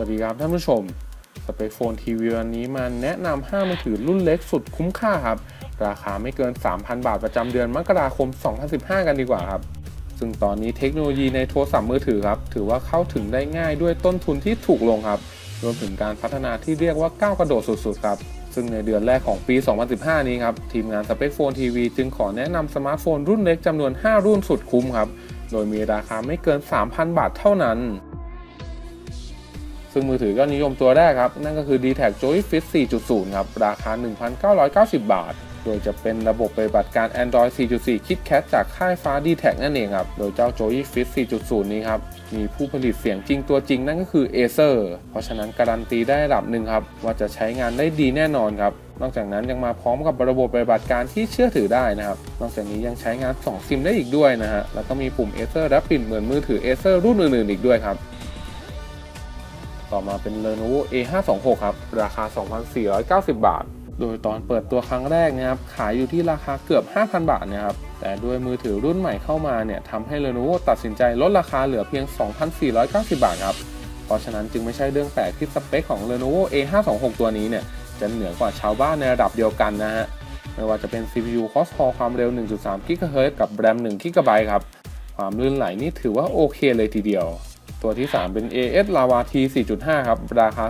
วัสดีครับท่านผู้ชม สเปคโฟนทีวีวันนี้มาแนะนำ5มือถือรุ่นเล็กสุดคุ้มค่าครับ ราคาไม่เกิน 3,000 บาทประจำเดือนมกราคม 2015 กันดีกว่าครับ ซึ่งตอนนี้เทคโนโลยีในโทรศัพท์มือถือครับ ถือว่าเข้าถึงได้ง่ายด้วยต้นทุนที่ถูกลงครับ รวมถึงการพัฒนาที่เรียกว่าก้าวกระโดดสุดๆครับ ซึ่งในเดือนแรกของปี 2015 นี้ครับ ทีมงานสเปคโฟนทีวีจึงขอแนะนำสมาร์ทโฟนรุ่นเล็กจำนวน 5 รุ่นสุดคุ้มครับ โดยมีราคาไม่เกิน 3,000 บาทเท่านั้น ซึ่งมือถือก็นิยมตัวแรกครับ นั่นก็คือ d t แท Joyfit 4.0 ครับ ราคา 1,990 บาท โดยจะเป็นระบบปฏิบัติการ Android 4.4 KitKat จากค่ายฟ้า d t แทนั่นเองครับ โดยเจ้า Joyfit 4.0 นี้ครับ มีผู้ผลิตเสียงจริงตัวจริงนั่นก็คือ Acer เพราะฉะนั้นการันตีได้ระดับหนึ่งครับ ว่าจะใช้งานได้ดีแน่นอนครับนอกจากนั้นยังมาพร้อมกับระบบปฏิบัติการที่เชื่อถือได้นะครับ นอกจากนี้ยังใช้งาน 2 ซิมได้อีกด้วยนะฮะ แล้วก็มีปุ่ม Acer Rapid เหมือนมือถือ Acer รุ่นอื่นๆอีกด้วยครับ ต่อมาเป็น Lenovo A526 ครับ ราคา 2,490 บาท โดยตอนเปิดตัวครั้งแรกนะครับ ขายอยู่ที่ราคาเกือบ 5,000 บาทนะครับ แต่ด้วยมือถือรุ่นใหม่เข้ามาเนี่ยทำให้ Lenovo ตัดสินใจลดราคาเหลือเพียง 2,490 บาทครับ เพราะฉะนั้นจึงไม่ใช่เรื่องแปลกที่สเปคของ Lenovo A526 ตัวนี้เนี่ยจะเหนือกว่าชาวบ้านในระดับเดียวกันนะฮะ ไม่ว่าจะเป็น CPU Quad-Core ความเร็ว 1.3 GHz กับ RAM 1 GB ครับ ความลื่นไหลนี่ถือว่าโอเคเลยทีเดียว ตัวที่ 3 เป็น AS Lava T 4.5 ครับ ราคา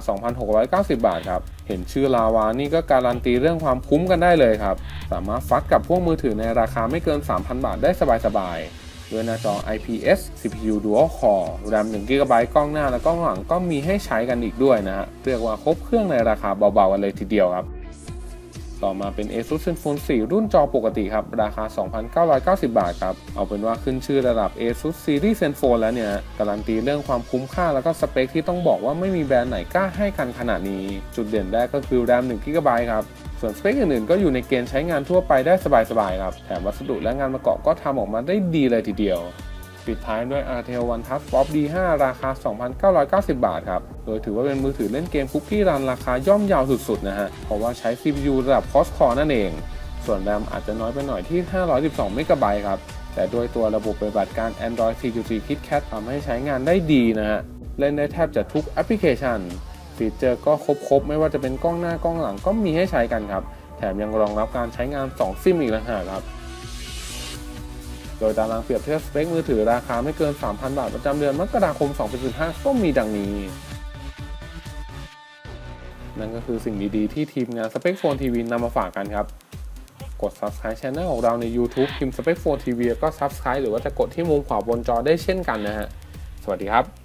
2,690 บาทครับ เห็นชื่อ Lava นี่ก็การันตีเรื่องความคุ้มกันได้เลยครับ สามารถฟัดกับพวกมือถือในราคาไม่เกิน 3,000 บาทได้สบายๆด้วยหน้าจอ IPS CPU Dual Core RAM 1 GB กล้องหน้าและกล้องหลังก็มีให้ใช้กันอีกด้วยนะฮะเรียกว่าครบเครื่องในราคาเบาๆกันเลยทีเดียวครับ ต่อมาเป็น ASUS ZenFone 4 รุ่นจอปกติครับ ราคา 2,990 บาทครับ เอาเป็นว่าขึ้นชื่อระดับ ASUS Series ZenFone แล้วเนี่ยการันตีเรื่องความคุ้มค่าแล้วก็สเปคที่ต้องบอกว่าไม่มีแบรนด์ไหนกล้าให้กันขนาดนี้ จุดเด่นแรกก็คือ RAM 1 GB ครับส่วนสเปคอื่นๆก็อยู่ในเกณฑ์ใช้งานทั่วไปได้สบายๆครับ แถมวัสดุและงานประกอบก็ทำออกมาได้ดีเลยทีเดียว ปิดท้ายด้วย RTL One Touch Pop D5 ราคา 2,990 บาทครับ โดยถือว่าเป็นมือถือเล่นเกมคุกกี้รันราคาย่อมเยาวสุดๆนะฮะ เพราะว่าใช้ CPU ระดับ Quad-Core นั่นเอง ส่วน RAM อาจจะน้อยไปหน่อยที่ 512 MB ครับ แต่ด้วยตัวระบบปฏิบัติการ Android 4.4 KitKat ทำให้ใช้งานได้ดีนะฮะ เล่นได้แทบจะทุกแอปพลิเคชัน ฟีเจอร์ก็ครบๆ ไม่ว่าจะเป็นกล้องหน้ากล้องหลังก็มีให้ใช้กันครับ แถมยังรองรับการใช้งาน 2 ซิมอีกต่างหากครับ โดยตารางเปรียบเทียบสเปคมือถือราคาไม่เกิน 3,000 บาทประจำเดือนมกราคม 2015 ก็มีดังนี้ นั่นก็คือสิ่งดีๆ ที่ทีมงานสเปคโฟนทีวีนำมาฝากกันครับ กด subscribe channel ของเราใน YouTube พิมพ์สเปคโฟนทีวีก็ subscribe หรือว่าจะกดที่มุมขวาบนจอได้เช่นกันนะฮะ สวัสดีครับ